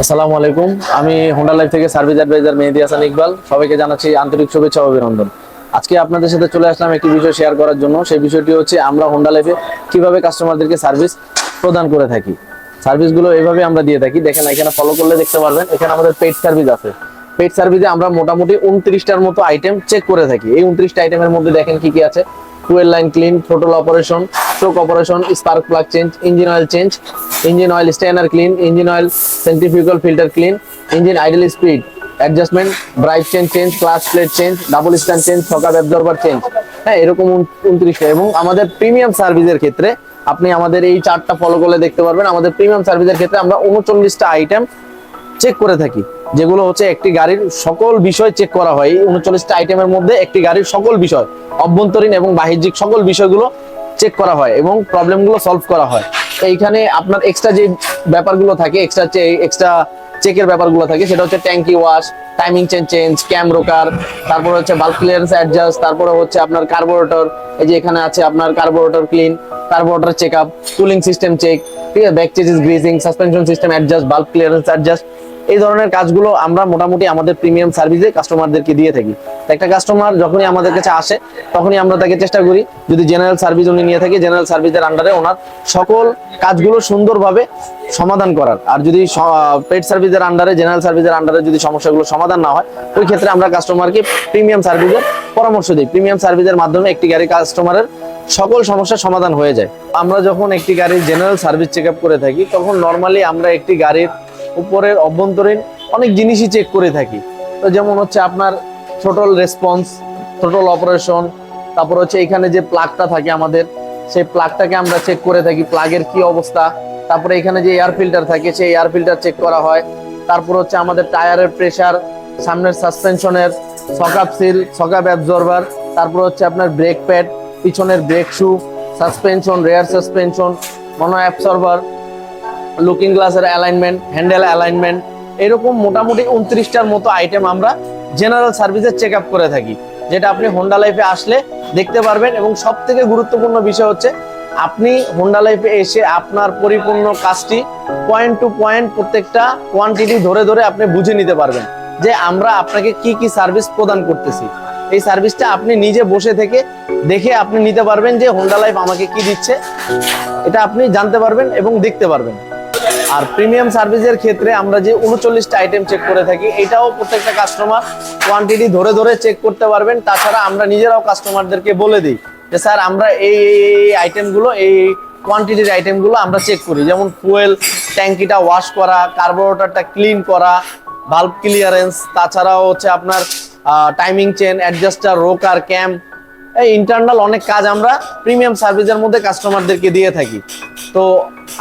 আসসালামু আলাইকুম। আমি হোন্ডা লাইফ থেকে সার্ভিস অ্যাডভাইজার মেহেদি হাসান ইকবাল। সবাইকে জানাচ্ছি আন্তরিক শুভেচ্ছা অভিনন্দন। আজকে আপনাদের সাথে চলে আসলাম একটি বিষয় শেয়ার করার জন্য। সেই বিষয়টি হচ্ছে আমরা হোন্ডা লাইফে কীভাবে কাস্টমারদেরকে সার্ভিস প্রদান করে থাকি। সার্ভিসগুলো এভাবে আমরা দিয়ে থাকি। দেখেন, এখানে ফলো করলে দেখতে পারবেন, এখানে আমাদের পেড সার্ভিস আছে। পেড সার্ভিসে আমরা মোটামুটি উনত্রিশটার মতো আইটেম চেক করে থাকি। এই উনত্রিশটা আইটেমের মধ্যে দেখেন কি কি আছে। Fuel line clean throttle operation choke operation spark plug change engine oil change engine oil strainer clean engine oil centrifugal filter clean engine idle speed adjustment bright change change clutch plate change double stand change shock absorber change হ্যাঁ এরকম উনত্রিশটা। এবং আমাদের premium সার্ভিসের ক্ষেত্রে আপনি আমাদের এই চারটা ফলো করলে দেখতে পারবেন। আমাদের প্রিমিয়াম সার্ভিসের ক্ষেত্রে আমরা উনচল্লিশটা আইটেম চেক করে থাকি। যেগুলো হচ্ছে একটি গাড়ির সকল বিষয় চেক করা হয়, এই উনচল্লিশটা আইটেমের মধ্যে একটি গাড়ির সকল বিষয়, অভ্যন্তরীণ এবং বাহ্যিক সকল বিষয়গুলো চেক করা হয় এবং প্রবলেমগুলো সলভ করা হয়। এইখানে আপনার এক্সট্রা যে ব্যাপারগুলো থাকে এক্সট্রা এক্সট্রা চেকের ব্যাপারগুলো থাকে, সেটা হচ্ছে ট্যাঙ্কি wash timing change change cam rocker তারপর হচ্ছে বাল্ব ক্লিয়ারেন্স অ্যাডজাস্ট তারপরে হচ্ছে আপনার কার্বোরেটর এই যে এখানে আছে আপনার carburettor clean carburettor check up cooling system check ঠিক আছে? Back chassis greasing suspension system adjust bulb clearance adjust এই ধরনের কাজগুলো আমরা মোটামুটি আমাদের প্রিমিয়াম সার্ভিসে কাস্টমারদেরকে দিয়ে থাকি। একটা কাস্টমার যখনই আমাদের কাছে আসে, তখনই আমরা তাকে চেষ্টা করি, যদি জেনারেল সার্ভিস উনি নিয়ে থাকি জেনারেল সার্ভিসের আন্ডারে ওনার সকল কাজগুলো সুন্দরভাবে সমাধান করার। আর যদি পেড সার্ভিসের আন্ডারে জেনারেল সার্ভিসের আন্ডারে যদি সমস্যাগুলো সমাধান না হয়, ওই ক্ষেত্রে আমরা কাস্টমারকে প্রিমিয়াম সার্ভিসের পরামর্শ দিই। প্রিমিয়াম সার্ভিসের মাধ্যমে একটি গাড়ি কাস্টমারের সকল সমস্যার সমাধান হয়ে যায়। আমরা যখন একটি গাড়ির জেনারেল সার্ভিস চেক করে থাকি, তখন নর্মালি আমরা একটি গাড়ির উপরের অভ্যন্তরীণ অনেক জিনিসই চেক করে থাকি। তো যেমন হচ্ছে আপনার থ্রোটল রেসপন্স থ্রোটল অপারেশন তারপর হচ্ছে এখানে যে প্লাগটা থাকে আমাদের, সেই প্লাগটাকে আমরা চেক করে থাকি প্লাগের কি অবস্থা, তারপরে এখানে যে এয়ার ফিল্টার থাকে, সেই এয়ার ফিল্টার চেক করা হয়। তারপর হচ্ছে আমাদের টায়ারের প্রেশার সামনের সাসপেনশনের সকাপ সিল সকাপ অ্যাবজর্ভার তারপর হচ্ছে আপনার ব্রেক প্যাড পিছনের brake shoe suspension rear suspension mono absorber looking গ্লাসের অ্যালাইনমেন্ট হ্যান্ডেল অ্যালাইনমেন্ট এরকম মোটামুটি উনত্রিশটার মতো আইটেম আমরা জেনারেল সার্ভিসে চেক আপ করে থাকি, যেটা আপনি হোন্ডা লাইফে আসলে দেখতে পারবেন এবং সব থেকে গুরুত্বপূর্ণ বিষয় হচ্ছে, আপনি হোন্ডা লাইফে এসে আপনার পরিপূর্ণ কাজটি পয়েন্ট টু পয়েন্ট প্রত্যেকটা কোয়ান্টিটি ধরে ধরে আপনি বুঝে নিতে পারবেন যে আমরা আপনাকে কি কি সার্ভিস প্রদান করতেছি। এই সার্ভিসটা আপনি নিজে বসে থেকে দেখে আপনি নিতে পারবেন যে হোন্ডা লাইফ আমাকে কি দিচ্ছে, এটা আপনি জানতে পারবেন এবং দেখতে পারবেন। আর প্রিমিয়াম সার্ভিসের ক্ষেত্রে আমরা যে উনচল্লিশটা আইটেম চেক করে থাকি, এটাও প্রত্যেকটা কাস্টমার কোয়ান্টিটি ধরে ধরে চেক করতে পারবেন। তাছাড়া আমরা নিজেরাও কাস্টমারদেরকে বলে দিই যে, স্যার, আমরা এই আইটেমগুলো এই কোয়ান্টিটির আইটেমগুলো আমরা চেক করি। যেমন ফুয়েল ট্যাঙ্কিটা ওয়াশ করা কার্বোরেটরটা ক্লিন করা ভাল্ব ক্লিয়ারেন্স তাছাড়াও হচ্ছে আপনার timing chain adjuster rocker camp এই ইন্টারনাল অনেক কাজ আমরা প্রিমিয়াম সার্ভিসের মধ্যে কাস্টমারদেরকে দিয়ে থাকি। তো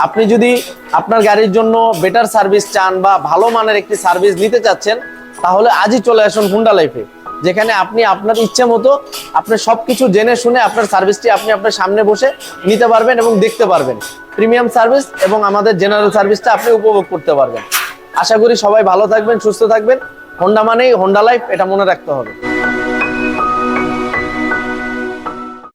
আপনি যদি আপনার গাড়ির জন্য বেটার সার্ভিস চান বা ভালো মানের একটি সার্ভিস নিতে চাচ্ছেন, তাহলে আজই চলে আসুন হুন্ডা লাইফে যেখানে আপনি আপনার ইচ্ছে মতো আপনি সব কিছু জেনে শুনে আপনার সার্ভিসটি আপনি আপনার সামনে বসে নিতে পারবেন এবং দেখতে পারবেন। প্রিমিয়াম সার্ভিস এবং আমাদের জেনারেল সার্ভিসটা আপনি উপভোগ করতে পারবেন। আশা করি সবাই ভালো থাকবেন, সুস্থ থাকবেন। হোন্ডা মানেই হোন্ডা লাইফ এটা মনে রাখতে হবে।